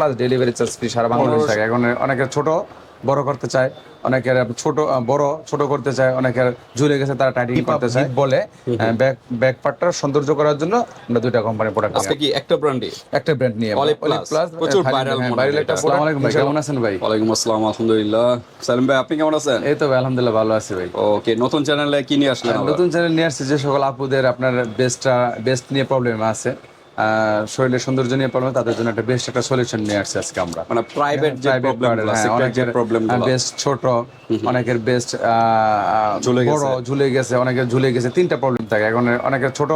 Plus delivery charge free সারা বাংলাদেশ থাকে। এখন অনেকের ছোট বড় করতে চায় অনেকের ছোট বড় ছোট করতে চায় অনেকের ঝুলে গেছে তারা টাইটিং করতে চায়। বলে ব্যাক ব্যাক পার্টটা সৌন্দর্য করার জন্য আমরা দুইটা কোম্পানি প্রোডাক্ট আজকে কি একটা ব্র্যান্ডে একটা ব্র্যান্ড নিয়ে Olive Plus, প্রচুর viral মনে হয় ভাইরাল একটা আসসালামু আলাইকুম ভাই কেমন আছেন ভাই? ওয়ালাইকুম আসসালাম আলহামদুলিল্লাহ। সালিম ভাই আপনি কেমন আছেন? এই তো ভাই আলহামদুলিল্লাহ ভালো আছি ভাই। ওকে নতুন চ্যানেলে কি নিয়ে আসলেন নতুন চ্যানেল নিয়ে আসছে যে সকল আপুদের আপনার বেস্টটা বেস্ট নিয়ে প্রবলেম আছে। শরীরের সৌন্দর্য নিয়ে প্রবলেম তাদের জন্য একটা বেস্ট একটা সলিউশন নিয়ে আসছে আজকে আমরা। মানে প্রাইভেট যে হ্যাঁ, অনেকের প্রবলেম বেস্ট ছোট অনেকের বেস্ট ঝুলে গেছে। বড় ঝুলে গেছে অনেকের ঝুলে গেছে তিনটা প্রবলেম থাকে। এখন অনেকের ছোট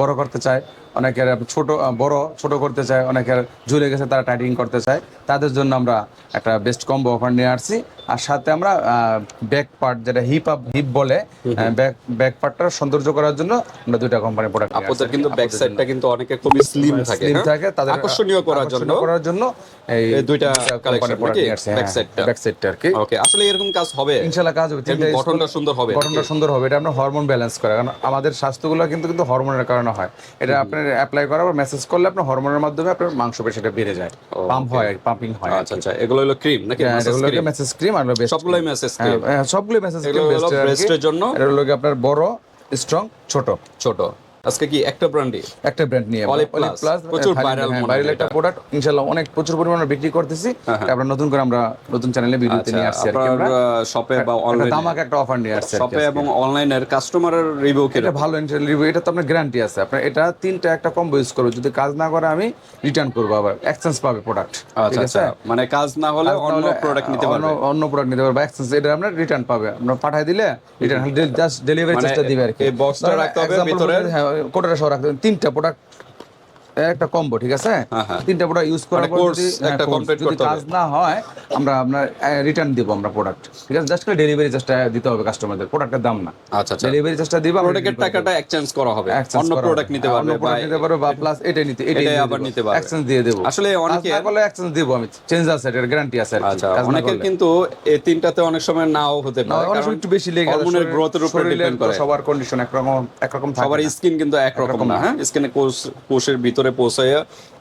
বড় করতে চায় অনেকের ছোট বড় ছোট করতে চায় অনেকের ঝুলে গেছে তারা টাইটিং করতে চায়। তাদের জন্য আমরা একটা বেস্ট কম্বো অফার নিয়ে আসছি। আর সাথে আমরা ব্যাক পার্ট যেটা হিপ আপ হিপ বলে ব্যাক ব্যাক পার্টটা সৌন্দর্য করার জন্য আমরা দুইটা কোম্পানি প্রোডাক্ট আপনাদের কিন্তু ব্যাক সাইডটা কিন্তু অনেকে খুবই স্লিম থাকে স্লিম হ্যাঁ? থাকে তাদের আকর্ষণীয় করার জন্য করার জন্য এই দুইটা collection প্রোডাক্ট? নিয়ে আসছে Back side টা। ব্যাক সাইডটা আর কি। ওকে আসলে এরকম কাজ হবে। ইনশাআল্লাহ কাজ হবে গঠনটা সুন্দর হবে গঠনটা সুন্দর হবে এটা আপনার হরমোন ব্যালেন্স করে কারণ আমাদের স্বাস্থ্যগুলো কিন্তু কিন্তু হরমোনের কারণে হয়। এটা আপনার অ্যাপ্লাই করার পর মেসেজ করলে আপনার হরমোনের মাধ্যমে আপনার মাংসপেশিটা বেড়ে যায় পাম্প হয় পাম্পিং হয় আচ্ছা আচ্ছা এগুলো হলো ক্রিম নাকি? হ্যাঁ, এগুলোকে cream? মেসেজ ক্রিম আর বেস্ট সবগুলোই মেসেজ হ্যাঁ সবগুলো মেসেজ এগুলো বেস্ট এর জন্য? এটা হলো আপনার বড় স্ট্রং ছোট। ছোট। আজকে কি একটা ব্র্যান্ডে একটা ব্র্যান্ড নিয়ে Plus, প্রচুর মনে হয় ভাইরাল একটা প্রোডাক্ট ইনশাআল্লাহ অনেক প্রচুর পরিমাণে বিক্রি করতেছি। তারপর নতুন করে আমরা নতুন চ্যানেলে ভিডিওতে নিয়ে আসছি আর কি আমরা। শপে বা অনলাইনে দামাক একটা অফার নিয়ে আসছে শপে এবং অনলাইনের কাস্টমারের রিভিউ কি এটা ভালো রিভিউ এটা তো আপনার গ্যারান্টি আছে। আপনার এটা তিনটা একটা কম্বো ইউজ করব। যদি কাজ না করে আমি রিটার্ন করব আবার। এক্সচেঞ্জ পাবে প্রোডাক্ট আচ্ছা আচ্ছা। মানে কাজ না হলে অন্য প্রোডাক্ট নিতে পারবে। অন্য প্রোডাক্ট নিতে পারবে। এক্সচেঞ্জ এটা আপনার রিটার্ন পাবে। আমরা পাঠাই দিলে রিটার্ন জাস্ট ডেলিভারি চার্জটা দিবে আর কি। এই boxটা রাখতে হবে ভিতরে? কোটাটা সহ রাখতে তিনটা প্রোডাক্ট একটা কম্বো ঠিক আছে? হ্যাঁ, হ্যাঁ। তিনটা প্রোডাক্ট ইউজ করার মানে পর যদি হ্যাঁ, একটা যদি করতে কাজ না হয় আমরা আপনার রিটার্ন দিব আমরা প্রোডাক্ট ঠিক আছে? জাস্ট করে ডেলিভারি চার্জটা দিতে হবে কাস্টমারদের প্রোডাক্টের দাম না। আচ্ছা আচ্ছা। ডেলিভারি চার্জটা দিব প্রোডাক্টের টাকাটা এক্সচেঞ্জ করা হবে। অন্য প্রোডাক্ট নিতে পারবে অন্য product নিতে পারবে বা প্লাস এটাই নিতে এটাই আবার নিতে পারবে। exchange দিয়ে দেবো। আসলে অনেকে করলে এক্সচেঞ্জ দিব আমি। চেঞ্জ আছে এটার গ্যারান্টি আছে আচ্ছা অনেকের কিন্তু এই তিনটাতে অনেক সময় নাও হতে পারে। কারণ একটু বেশি লেগে হরমোনের গ্রোথের উপর ডিপেন্ড করে। সবার কন্ডিশন একরকম একরকম সবার স্কিন কিন্তু একরকম না হ্যাঁ? স্কিনে কোষ কোষের ভিতরে পৌঁছায়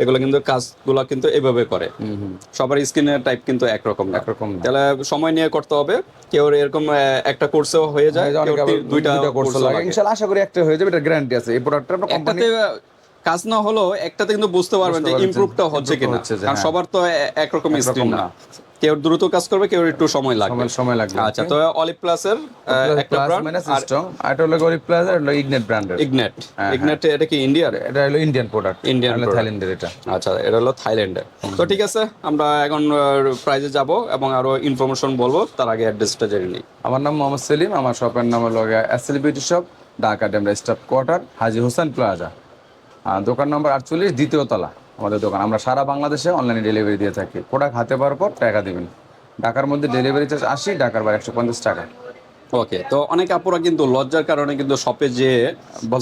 এগুলো কিন্তু কাজগুলো কিন্তু এভাবে করে। সবার স্কিনের টাইপ কিন্তু একরকম একরকম তাহলে সময় নিয়ে করতে হবে কেউ এরকম একটা কোর্সেও হয়ে যায় দুইটা কোর্স লাগে। ইনশাআল্লাহ আশা করি একটা হয়ে যাবে এটা গ্যারান্টি আছে। এই প্রোডাক্টটা আমরা কোম্পানি কাজ না হলো একটাতে কিন্তু বুঝতে পারবেন যে ইমপ্রুভটা হচ্ছে কিনা। কারণ হ্যাঁ। সবার তো একরকম স্কিন না। কেউ দ্রুত কাজ করবে কেউ একটু সময় লাগবে। সময় লাগবে। আচ্ছা তো অলিভ প্লাসের একটা ব্র্যান্ড মাইনাস আর স্ট্রং আর এটা হলো গরিব প্লাস আর ইগনেট ব্র্যান্ডের ইগনেট ইগনেট এটা কি ইন্ডিয়ার এটা হলো ইন্ডিয়ান প্রোডাক্ট হলো থাইল্যান্ডের এটা। আচ্ছা এটা হলো থাইল্যান্ডে তো ঠিক আছে আমরা এখন প্রাইজে যাব এবং আরও ইনফরমেশন বলব তার আগে অ্যাড্রেসটা জেনে নিই। আমার নাম মোহাম্মদ সেলিম আমার শপের নাম হলো SL beauty shop Dhaka Demra staff quarter Haji Hossain plaza. দোকান নম্বর আটচল্লিশ দ্বিতীয় তলা। আমাদের দোকান। আমরা সারা বাংলাদেশে অনলাইনে ডেলিভারি দিয়ে থাকি। প্রোডাক্ট হাতে পাওয়ার পর টাকা দিবেন। ঢাকার মধ্যে ডেলিভারি চার্জ আশি ঢাকার বাইরে একশো পঞ্চাশ টাকা। ওকে তো অনেক আপুরা কিন্তু লজ্জার কারণে কিন্তু শপে যে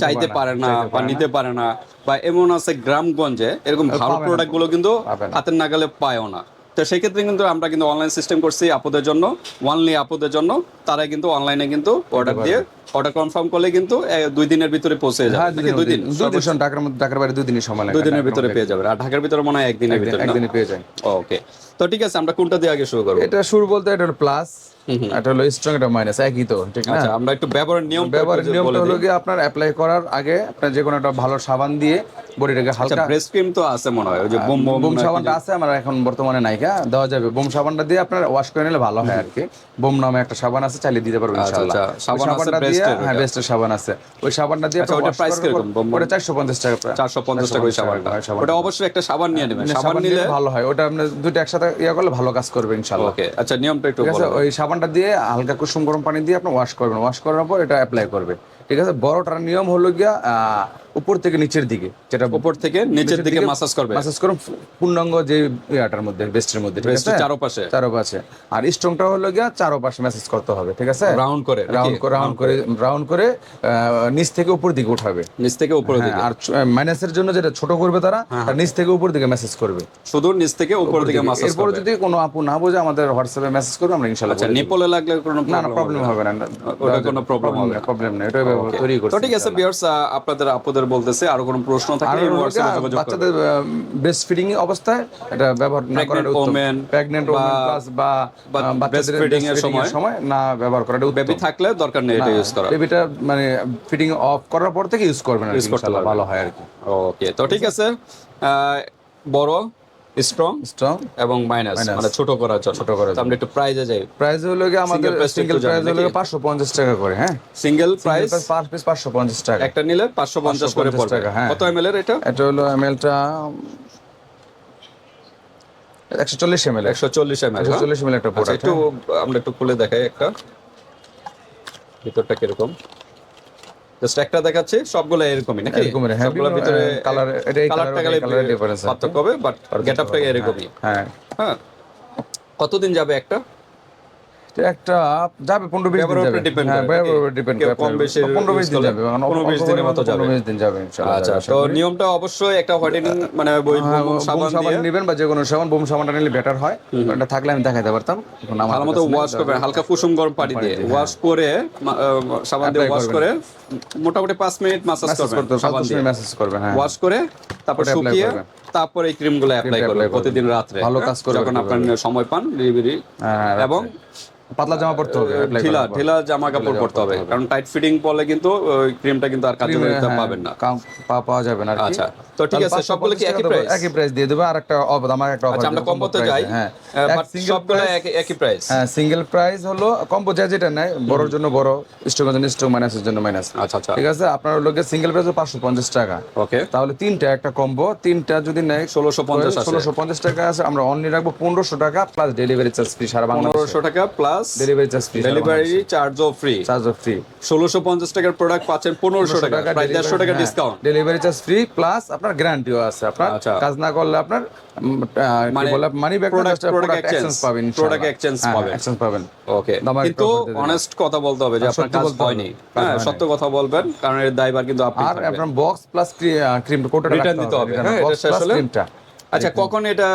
চাইতে পারে না, বা নিতে পারে না বা এমন আছে গ্রামগঞ্জে এরকম ভালো প্রোডাক্টগুলো কিন্তু। হাতের নাগালে পায়ও না। তো সেক্ষেত্রে কিন্তু আমরা কিন্তু অনলাইন সিস্টেম করছি আপুদের জন্য ওয়ানলি আপুদের জন্য। তারা কিন্তু অনলাইনে কিন্তু অর্ডার দিয়ে অর্ডার কনফার্ম করলে কিন্তু দুই দিনের ভিতরে পৌঁছে হ্যাঁ যাবে দুই দিন। দুই দিন ঢাকার মধ্যে ঢাকার বাইরে দুই দিনের সময় লাগে। দুই দিনের ভিতরে পেয়ে যাবে। আর ঢাকার ভিতরে মনে হয় একদিনের ভিতরে একদিনে পেয়ে যায়। ওকে তো ঠিক আছে আমরা কোনটা দিয়ে আগে শুরু করব? এটা শুরু বলতে এটা হলো প্লাস এটা হলো স্ট্রং এটা মাইনাস একই তো ঠিক না? আচ্ছা আমরা একটু ব্যবহারের নিয়ম ব্যবহারের নিয়মটা হলো গিয়ে আপনার অ্যাপ্লাই করার আগে আপনার যে কোনো একটা ভালো সাবান দিয়ে বডিটাকে আচ্ছা হালকা ব্রেস্ট ক্রিম তো আছে মনে হয় ওই যে বোম বোম বোম সাবানটা আছে আমার এখন বর্তমানে নাইকা দেওয়া যাবে। বোম সাবানটা দিয়ে আপনার ওয়াশ করে নিলে ভালো হয় আর কি। বোম নামে একটা সাবান আছে চালিয়ে দিতে পারবেন ইনশাআল্লাহ আচ্ছা, সাবান আছে সাবানটা দিয়ে হ্যাঁ বেস্টের সাবান আছে। ওই সাবানটা দিয়ে আচ্ছা, আপনার ওটার wash price করার পর- কীরকম? বোম বোম? ওটা 450 টাকা। প্রায়। চারশো পঞ্চাশ টাকা ওই সাবানটা। ওটা অবশ্যই একটা সাবান নিয়ে নেবেন। মানে সাবান নিলে ভালো হয়। ওটা আপনি দুটো একসাথে ইয়া করলে ভালো কাজ করবে ইনশাআল্লাহ। ওকে আচ্ছা নিয়মটা একটু বলো ওই সাবানটা দিয়ে হালকা কুসুম গরম পানি দিয়ে আপনি ওয়াশ করবেন। ওয়াশ করার পর এটা অ্যাপ্লাই করবে। ঠিক আছে? বড়টার নিয়ম হলো গিয়া উপর থেকে নিচের দিকে যেটা উপর থেকে নিচের দিকে মাসাজ করবে। মাসাজ করুন পূর্ণাঙ্গ যে ইয়াটার মধ্যে বেস্টের মধ্যে ঠিক আছে? চারপাশে। চারপাশে। আর স্ট্রংটা হলো গিয়া চারপাশে মেসেজ করতে হবে ঠিক আছে? রাউন্ড করে রাউন্ড করে রাউন্ড করে রাউন্ড করে নিচ থেকে উপর দিকে উঠাবে। নিচ থেকে উপর দিকে। হ্যাঁ, আর মাইনাসের জন্য যেটা ছোট করবে তারা তার নিচ থেকে উপর দিকে মেসেজ করবে। শুধু নিচ থেকে উপর দিকে মাসাজ এরপর যদি কোনো আপু না বোঝে আমাদের হোয়াটসঅ্যাপে মেসেজ করবে আমরা ইনশাআল্লাহ আচ্ছা নিপলে লাগলে কোনো না না প্রবলেম হবে না। ওটা কোনো প্রবলেম হবে না। প্রবলেম নেই এটা তৈরি তো ঠিক আছে বিয়ার্স আপনাদের আপুদের আপনাদের বলতেছে আরও কোনো প্রশ্ন থাকলে বাচ্চাদের ব্রেস্ট ফিডিং অবস্থায় এটা ব্যবহার না করাটা women প্রেগন্যান্ট ওমেন প্লাস বা বা আহ, বাচ্চাদের breastfeeding এর সময় সময় না ব্যবহার করাটা উত্তম। বেবি থাকলে দরকার নেই এটা ইউজ করা বেবিটা মানে ফিডিং অফ করার পর থেকে ইউজ করবেন করতে ইনশাআল্লাহ ভালো হয় আর কি। ওকে তো ঠিক আছে। বড় স্ট্রং স্ট্রং এবং মাইনাস মানে ছোট করার জন্য ছোট করার আমরা একটু প্রাইজে যাই। হলো গিয়ে আমাদের সিঙ্গেল প্রাইস হলো নাকি? পাঁচশো পঞ্চাশ টাকা করে হ্যাঁ? সিঙ্গেল প্রাইস পার পিস পাঁচশো পঞ্চাশ টাকা। একটা নিলে পাঁচশো পঞ্চাশ করে পড়বে। টাকা, হ্যাঁ। কত এম এর এটা? এটা হলো এমএলটা একশো চল্লিশ এমএল একশো চল্লিশ এম এল একশো চল্লিশ এমএল একটা আচ্ছা প্রোডাক্ট একটু আমরা একটু খুলে দেখাই একটা। ভিতরটা কীরকম? জাস্ট একটা দেখাচ্ছি সবগুলো এরকমই নাকি? এরকমই, হ্যাঁ, সবগুলোর ভিতরে কালার এটা কালারটা গেলে আছে। পার্থক্য হবে বাট গেটআপটা এরকমই। হ্যাঁ। হ্যাঁ। কতদিন যাবে একটা? একটা যাবে পনেরো বিশ দিন হ্যাঁ করে, ডিপেন্ড কম বেশি পনেরো বিশ দিন যাবে মানে 15 20 দিনের মতো যাবে। পনেরো বিশ দিন যাবে আচ্ছা তো নিয়মটা অবশ্যই একটা হোয়াইটেনিং মানে ওই হ্যাঁ, সাবান সাবান নেবেন বা যে কোনো সাবান বোম সাবানটা নিলে বেটার হয়। থাকলে আমি দেখাইতে পারতাম। ভালো মতো ওয়াশ করবেন হালকা কুসুম গরম পানি দিয়ে। ওয়াশ করে সাবান দিয়ে ওয়াশ করে মোটামুটি পাঁচ মিনিট ম্যাসেজ করবেন সাবান দিয়ে। করবেন হ্যাঁ। ওয়াশ করে তারপর শুকিয়ে। তারপর এই ক্রিমগুলো অ্যাপ্লাই করবেন। প্রতিদিন রাত্রে ভালো হ্যাঁ? কাজ করবে যখন আপনার সময় পান ডেলিভারি হ্যাঁ, এবং পাতলা জামা পড়তে হবে ঢিলা ঢিলা জামা কাপড় পরতে হবে কারণ টাইট ফিটিং পরলে কিন্তু ক্রিমটা কিন্তু আর কার্যকারিতা হ্যাঁ, পাবেন না। পাওয়া যাবে না আচ্ছা, তো ঠিক আছে, সবগুলো কি একই price? একই প্রাইস দিয়ে দেবো আর একটা অফার আমার একটা অফার আচ্ছা আমরা কম্বোতে যাই। হ্যাঁ। বাট সবগুলো একই প্রাইস হ্যাঁ সিঙ্গেল প্রাইস হলো কম্বো যা যেটা নেয় বড়র জন্য বড় স্টোকের জন্য মাইনাসের জন্য মাইনাস আচ্ছা আচ্ছা। ঠিক আছে আপনার লোকে সিঙ্গেল প্রাইস পাঁচশো পঞ্চাশ টাকা। ওকে তাহলে তিনটা একটা কম্বো তিনটা যদি নেয় 1650 আছে। ষোলোশো পঞ্চাশ টাকা আছে আমরা অনলি রাখব পনেরোশো টাকা প্লাস ডেলিভারি চার্জ ফ্রি সারা বাংলাদেশে। পনেরোশো টাকা plus delivery charge free delivery চার্জও ফ্রি চার্জ ফ্রি ষোলোশো পঞ্চাশ টাকার প্রোডাক্ট পাচ্ছেন পনেরোশো টাকা। প্রায় দেড়শো টাকা discount delivery charge free plus আপনার গ্যারান্টিও আছে। আপনার আচ্ছা। কাজ না করলে আপনার মানে money back product product exchange পাবেন পাবেন। এক্সচেঞ্জ পাবেন। ওকে কিন্তু। অনেস্ট কথা বলতে হবে যে হ্যাঁ, আপনার কাজ হয়নি। হ্যাঁ সত্য কথা বলবেন কারণ এর দায়ভার কিন্তু আপনি আর আপনার বক্স প্লাস ক্রিম কোটা রিটার্ন দিতে হবে হ্যাঁ এটা আচ্ছা কখন এটা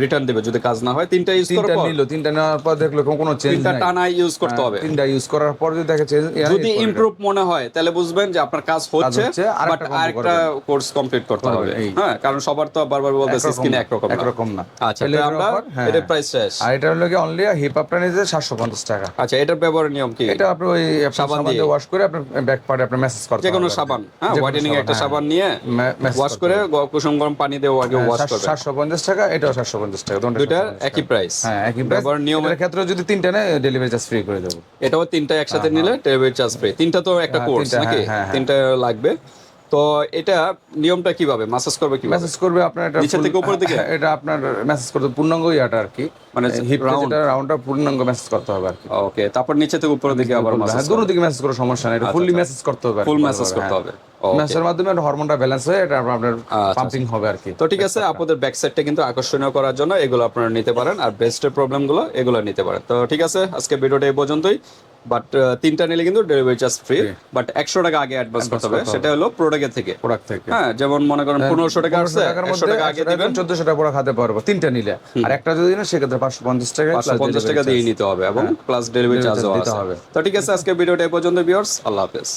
রিটার্ন দেবে যদি কাজ না হয়? তিনটা ইউজ করার পর? নিল তিনটা নেওয়ার পর দেখল কোনো- চেঞ্জ তিনটা টানা ইউজ করতে হবে। তিনটা ইউজ করার পর যদি দেখে চেঞ্জ যদি ইমপ্রুভ মনে হয় তাহলে বুঝবেন যে আপনার কাজ হচ্ছে বাট আরেকটা কোর্স কমপ্লিট করতে হবে। হ্যাঁ কারণ সবার তো বারবার বলতেছে স্কিন একরকম। একরকম না। আচ্ছা তাহলে আমরা হ্যাঁ। প্রাইস শেষ। আর এটা হলো কি অনলি হিপ নিতে সাতশো পঞ্চাশ টাকা। আচ্ছা এটার ব্যবহারের নিয়ম কি? এটা আপনি ওই সাবান দিয়ে। ওয়াশ করে আপনার ব্যাক পার্টে আপনি মেসেজ করতে যে কোনো সাবান হ্যাঁ হোয়াইটেনিং একটা হ্যাঁ। সাবান নিয়ে ওয়াশ করে কুসুম গরম পানি দিয়ে আগে সাতশো পঞ্চাশ টাকা এটাও সাতশো পঞ্চাশ টাকা দুটোই দুইটার 750 একই প্রাইস হ্যাঁ একই প্রাইস ক্ষেত্রে যদি তিনটা নেয় ডেলিভারি চার্জ ফ্রি করে দেবো। এটাও তিনটা একসাথে নিলে ডেলিভারি চার্জ ফ্রি তিনটা তো একটা হ্যাঁ, কোর্স নাকি? হ্যাঁ, হ্যাঁ, হ্যাঁ। তিনটা লাগবে। তো এটা নিয়মটা কীভাবে? করবে মেসেজ করবে আপনার এটা full- থেকে উপরের দিকে? এটা আপনার করতে পূর্ণাঙ্গ ইয়াটা আর কি। মানে হিপ? রাউন্ডটা পূর্ণাঙ্গ করতে হবে আর কি। ওকে তারপর নিচে থেকে উপরের দিকে আবার হ্যাঁ দুটো দিকে মেসেজ করার সমস্যা নেই এটা ফুললি মেসেজ করতে হবে ফুল ম্যাসেজ করতে হবে। Okay. মেসেজের মাধ্যমে হরমোনটা ব্যালেন্স হয়ে এটা আপনার আচ্ছা, পাম্পিং হবে আর কি। তো ঠিক আছে আপনাদের ব্যাক সাইডটা কিন্তু আকর্ষণীয় করার জন্য এগুলো আপনারা নিতে পারেন আর বেস্টের প্রবলেমগুলো এগুলো নিতে পারেন। তো ঠিক আছে আজকে ভিডিওটা এই পর্যন্তই। বাট তিনটা নিলে কিন্তু ডেলিভারি চার্জ ফ্রি বাট একশো টাকা আগে অ্যাডভান্স করতে হবে। সেটা হলো প্রোডাক্টের থেকে। প্রোডাক্ট থেকে। হ্যাঁ যেমন মনে করেন পনেরোশো টাকা আছে একশো টাকা আগে দিবেন। চোদ্দশো টাকা পুরো খাতে পারব তিনটা নিলে। আর একটা যদি না সেক্ষেত্রে পাঁচশো পঞ্চাশ টাকা পাঁচশো পঞ্চাশ টাকা দিয়ে নিতে হবে এবং প্লাস ডেলিভারি চার্জও হ্যাঁ। দিতে হবে। তো ঠিক আছে আজকে ভিডিওটা এ পর্যন্ত ভিউয়ার্স আল্লাহ হাফেজ।